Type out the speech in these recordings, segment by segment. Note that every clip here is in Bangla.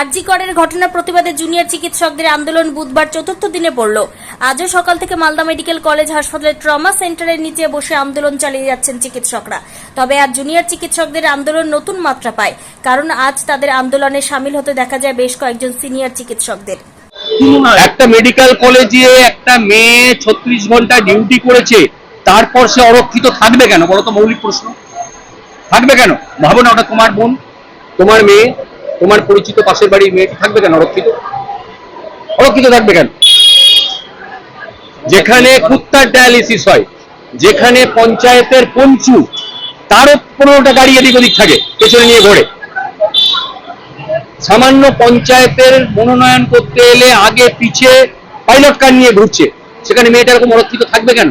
আরজিকরের ঘটনা প্রতিবাদে জুনিয়র চিকিৎসকদের আন্দোলন বুধবার চতুর্থ দিনে পড়ল। আজও সকাল থেকে মালদা মেডিকেল কলেজ হাসপাতালের ট্রমা সেন্টারের নিচে বসে আন্দোলন চালিয়ে যাচ্ছেন চিকিৎসকরা। তবে আজ জুনিয়র চিকিৎসকদের আন্দোলন নতুন মাত্রা পায় কারণ আজ তাদের আন্দোলনে সামিল হতে দেখা যায় বেশ কয়েকজন সিনিয়র চিকিৎসকদের। একটা মেডিকেল কলেজে একটা মেয়ে ছত্রিশ ঘণ্টা ডিউটি করেছে তারপর সে অরক্ষিত থাকবে কেন বলো তো মৌলিক প্রশ্ন। থাকবে কেন? ভাবো না ওটা তোমার বোন। তোমার মেয়ে? তোমার পরিচিত পাশের বাড়ির মেয়ে থাকবে কেন? অরক্ষিত? অরক্ষিত থাকবে কেন? যেখানে কুত্তার ডায়ালিসিস হয়, যেখানে পঞ্চায়েতের পঞ্চু তারও পনেরোটা গাড়ি এদিক ওদিক থাকে, পেছনে নিয়ে ঘোরে। সামান্য পঞ্চায়েতের মনোনয়ন করতে এলে আগে পিছে পাইলট কার নিয়ে ঘুরছে, সেখানে মেয়েটা এরকম অরক্ষিত থাকবে কেন?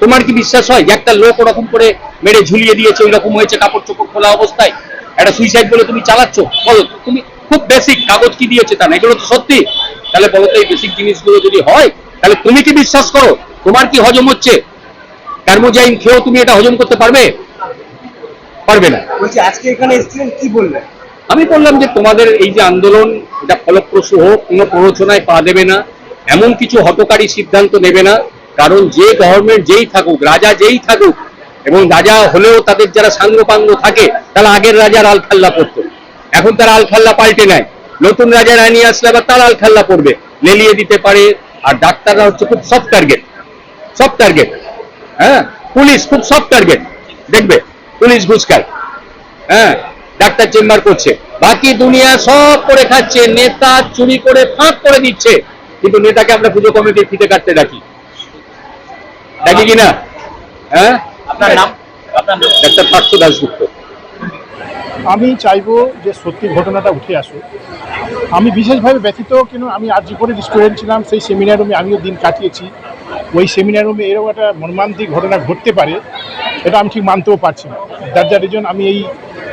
তোমার কি বিশ্বাস হয় যে একটা লোক ওরকম করে মেরে ঝুলিয়ে দিয়েছে ওই রকম হয়েছে কাপড় চোপড় খোলা অবস্থায়? একটা সুইসাইড বলে তুমি চালাচ্ছ বলো তুমি খুব বেসিক কাগজ কি দিয়েছে তা না এগুলো তো সত্যি। তাহলে বলো তো এই বেসিক জিনিসগুলো যদি হয় তাহলে তুমি কি বিশ্বাস করো? তোমার কি হজম হচ্ছে? ক্যারমোজাইন খেয়েও তুমি এটা হজম করতে পারবে? পারবে না। বলছি আজকে এখানে এসেছিলেন কি বললেন? আমি বললাম যে তোমাদের এই যে আন্দোলন এটা ফলপ্রসূ হোক কোনো প্ররোচনায় পা দেবে না এমন কিছু হটকারী সিদ্ধান্ত নেবে না কারণ যে গভর্নমেন্ট যেই থাকুক রাজা যেই থাকুক এবং রাজা হলেও তাদের যারা সাঙ্গপাঙ্গ থাকে, তারা আগের রাজার আলখাল্লা পড়তো। এখন তারা আলখাল্লা পাল্টে নেয়। নতুন রাজারা নিয়ে আসলে আবার তারা আলখাল্লা পড়বে। লেলিয়ে দিতে পারে, আর ডাক্তাররা হচ্ছে খুব সফট টার্গেট সফট টার্গেট হ্যাঁ? পুলিশ খুব সফট টার্গেট দেখবে? পুলিশ ঘুষ খায় হ্যাঁ? ডাক্তার চেম্বার করছে। বাকি দুনিয়া সব করে খাচ্ছে। নেতা চুরি করে ফাঁক করে দিচ্ছে। কিন্তু নেতাকে আমরা পুজো কমিটির ফিতে কাটতে ডাকি। ডাকি কিনা হ্যাঁ? আপনার নাম? ডাক্তার পার্থ দাসগুপ্ত আমি চাইব যে সত্যি ঘটনাটা উঠে আসুক। আমি বিশেষভাবে ব্যথিত কেন আমি আর্জি করে স্টুডেন্ট ছিলাম সেই সেমিনার রুমে আমিও দিন কাটিয়েছি। ওই সেমিনার রুমে এরকম একটা মর্মান্তিক ঘটনা ঘটতে পারে এটা আমি ঠিক মানতেও পারছি না। যার যার রিজন আমি এই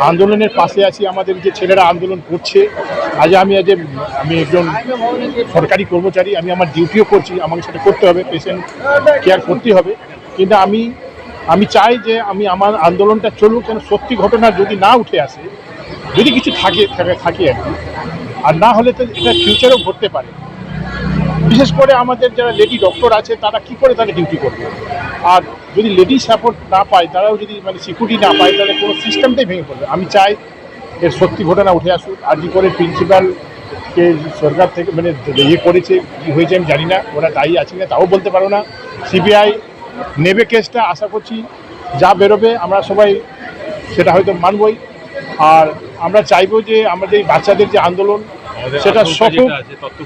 আন্দোলনের পাশে আছি আমাদের যে ছেলেরা আন্দোলন করছে আজ আমি আজ আমি একজন সরকারি কর্মচারী আমি আমার ডিউটিও করছি আমাকে সেটা করতে হবে পেশেন্ট কেয়ার করতে হবে। কিন্তু আমি আমি চাই যে আমি আমার আন্দোলনটা চলুক কেন সত্যি ঘটনা যদি না উঠে আসে, যদি কিছু থাকে থাকে আর কি। আর না হলে তো এটা ফিউচারেও ঘটতে পারে। বিশেষ করে আমাদের যারা লেডি ডক্টর আছে, তারা কি করে তারা ডিউটি করবে? আর যদি লেডি সাপোর্ট না পায়, তারাও যদি মানে সিকিউরিটি না পায়, তাহলে কোনো সিস্টেমটাই ভেঙে পড়বে। আমি চাই এর সত্যি ঘটনা উঠে আসুক। আর কি করে প্রিন্সিপালকে সরকার থেকে মানে ইয়ে করেছে, কী হয়েছে আমি জানি না, ওরা দায়ী আছে না তাও বলতে পারো না। সিবিআই নেবে কেসটা আশা করছি যা বেরোবে আমরা সবাই সেটা হয়তো মানবই। আর আমরা চাইব যে আমাদের এই বাচ্চাদের যে আন্দোলন সেটা সফল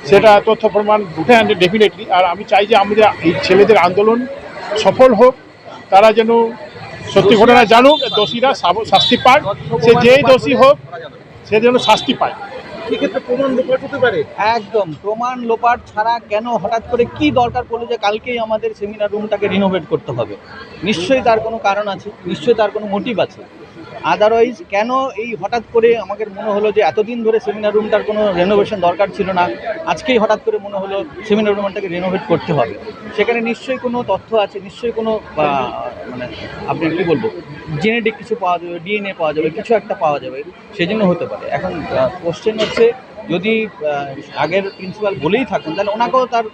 সেটা তথ্য প্রমাণ উঠে আনবে ডেফিনেটলি আর আমি চাই যে আমাদের এই ছেলেদের আন্দোলন সফল হোক তারা যেন সত্যি ঘটনা জানুক দোষীরা শাস্তি পাক সে যেই দোষী হোক সে যেন শাস্তি পায়। সেক্ষেত্রে প্রমাণ লোপাট হতে পারে? একদম। প্রমাণ লোপাট ছাড়া কেন হঠাৎ করে কি দরকার পড়ল যে কালকেই আমাদের সেমিনার রুমটাকে রিনোভেট করতে হবে? নিশ্চয়ই তার কোনো কারণ আছে, নিশ্চয়ই তার কোনো মোটিভ আছে। আদারওয়াইজ কেন এই হঠাৎ করে আমাকে মনে হলো যে এতদিন ধরে সেমিনার রুমটার কোনো রেনোভেশন দরকার ছিল না, আজকেই হঠাৎ করে মনে হলো সেমিনার রুমটাকে রেনোভেট করতে হবে। সেখানে নিশ্চয়ই কোনো তথ্য আছে, নিশ্চয়ই কোনো মানে আপনি কী বলব জেনেটিক কিছু পাওয়া যাবে ডিএনএ পাওয়া যাবে, কিছু একটা পাওয়া যাবে, সেজন্য হতে পারে। এখন কোশ্চেন হচ্ছে, যদি আগের প্রিন্সিপাল বলেই থাকুন, তাহলে ওনাকেও তার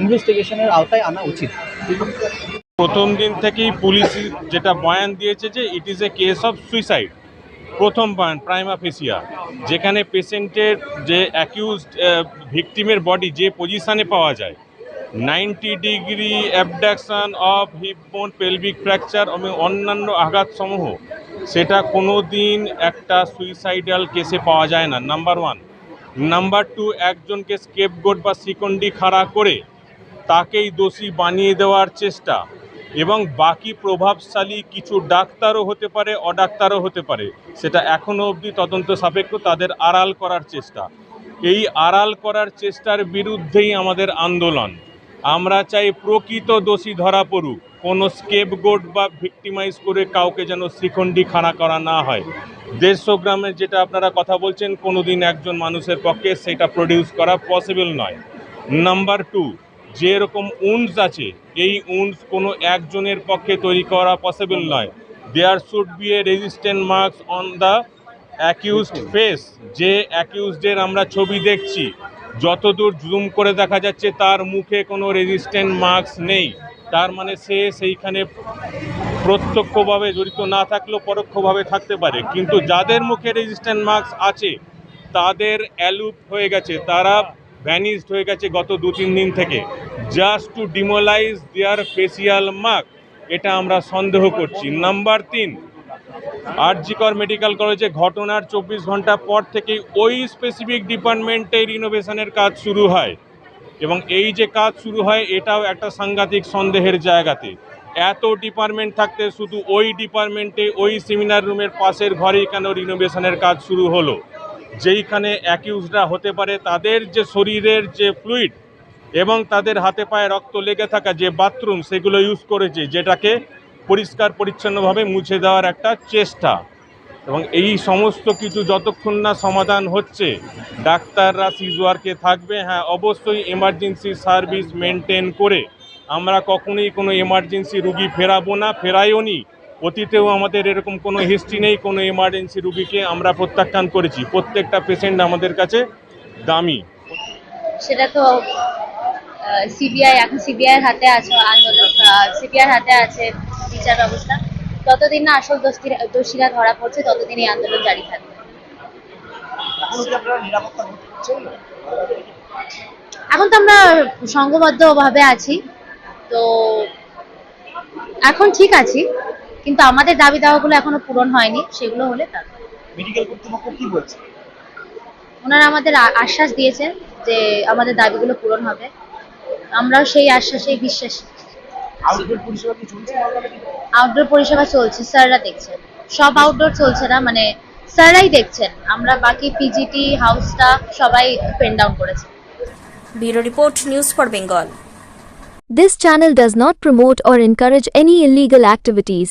ইনভেস্টিগেশনের আওতায় আনা উচিত। প্রথম দিন থেকেই পুলিশ যেটা বয়ান দিয়েছে যে it is a case of suicide প্রথম বয়ান প্রাইমা ফেসিয়া যেখানে পেশেন্টের যে অ্যাকিউজ ভিকটিমের বডি যে পজিশানে পাওয়া যায় ninety degree abduction of hip bone pelvic fracture এবং অন্যান্য আঘাতসমূহ সেটা কোনো দিন একটা সুইসাইডাল কেসে পাওয়া যায় না। নাম্বার ওয়ান নাম্বার টু একজনকে স্কেপগোট বা শিকন্ডি খাড়া করে তাকেই দোষী বানিয়ে দেওয়ার চেষ্টা। এবং বাকি প্রভাবশালী কিছু ডাক্তারও হতে পারে, অডাক্তারও হতে পারে। সেটা এখনও অবধি তদন্ত সাপেক্ষ, তাদের আড়াল করার চেষ্টা। এই আড়াল করার চেষ্টার বিরুদ্ধেই আমাদের আন্দোলন। আমরা চাই প্রকৃত দোষী ধরা পড়ুক। কোনো স্কেপ স্কেপগোট বা ভিক্টিমাইজ করে কাউকে যেন শিখণ্ডি খাড়া করা না হয়। দেড়শো গ্রামের যেটা আপনারা কথা বলছেন কোনো দিন একজন মানুষের পক্ষে সেটা প্রডিউস করা পসিবল নয়। নাম্বার টু যে এরকম উন্স আছে, এই উন্স কোনো একজনের পক্ষে তৈরি করা পসিবল নয়। There should be a resistant marks on the accused face যে অ্যাকিউজডের আমরা ছবি দেখছি। যতদূর জুম করে দেখা যাচ্ছে, তার মুখে কোনো রেজিস্ট্যান্ট মার্কস নেই। তার মানে সে সেইখানে প্রত্যক্ষভাবে জড়িত না থাকলেও পরোক্ষভাবে থাকতে পারে। কিন্তু যাদের মুখে রেজিস্ট্যান্ট মার্কস আছে, তাদের অ্যালুপ হয়ে গেছে। তারা ভ্যানিসড হয়ে গেছে গত দু, তিন দিন থেকে। Just to demolish their facial mark এটা আমরা সন্দেহ করছি। নাম্বার তিন আরজিকর মেডিকেল কলেজে ঘটনার চব্বিশ ঘণ্টা পর থেকেই ওই স্পেসিফিক ডিপার্টমেন্টে রিনোভেশনের কাজ শুরু হয়। এবং এই যে কাজ শুরু হয়, এটাও একটা সাংঘাতিক সন্দেহের জায়গাতে। এত ডিপার্টমেন্ট থাকতে শুধু ওই ডিপার্টমেন্টে ওই সেমিনার রুমের পাশের ঘরেই কেন রিনোভেশনের কাজ শুরু হলো? যেইখানে অ্যাকিউজরা হতে পারে, তাদের যে শরীরের যে ফ্লুইড এবং তাদের হাতে পায়ে রক্ত লেগে থাকা যে বাথরুম সেগুলো ইউজ করেছে, যেটাকে পরিষ্কার পরিচ্ছন্নভাবে মুছে দেওয়ার একটা চেষ্টা। এবং এই সমস্ত কিছু যতক্ষণ না সমাধান হচ্ছে, ডাক্তাররা সিজুয়ারকে থাকবে হ্যাঁ অবশ্যই এমার্জেন্সি সার্ভিস মেনটেন করে, আমরা কখনোই কোনো এমার্জেন্সি রুগী ফেরাবো না, ফেরাইও নি। অতীতেও আমাদের এরকম কোনো হিস্ট্রি নেই কোনো এমার্জেন্সি রুগীকে আমরা প্রত্যাখ্যান করেছি। প্রত্যেকটা পেশেন্ট আমাদের কাছে দামি। সেটা তো সিবিআই এখন সিবিআই এর হাতে আছে আন্দোলন সিবিআই হাতে আছে বিচার ব্যবস্থা। ততদিন না আসল দোষীরা দোষীরা ধরা পড়ছে ততদিন এই আন্দোলন জারি থাকবে। এখনও কি আপনারা নিরাপত্তা করছেন না এখন তো আমরা সংঘবদ্ধ ভাবে আছি। তো এখন ঠিক আছি। কিন্তু আমাদের দাবি দাওয়াগুলো এখনও পূরণ হয়নি সেগুলো হলে তারপর মেডিকেল কর্তৃপক্ষ কি বলছে? ওনারা আমাদের আশ্বাস দিয়েছেন যে আমাদের দাবিগুলো পূরণ হবে। আমরাও সেই আশ্বাসেই বিশ্বাসী। আউটডোর পরিষেবা কি চলছে আউটডোর পরিষেবা চলছে স্যাররা দেখছেন। সব আউটডোর চলছে না মানে স্যাররাই দেখছেন। আমরা বাকি পিজিটি হাউস স্টাফ সবাই পেন ডাউন করেছে। Bureau report news for Bengal. This channel does not promote or encourage any illegal activities.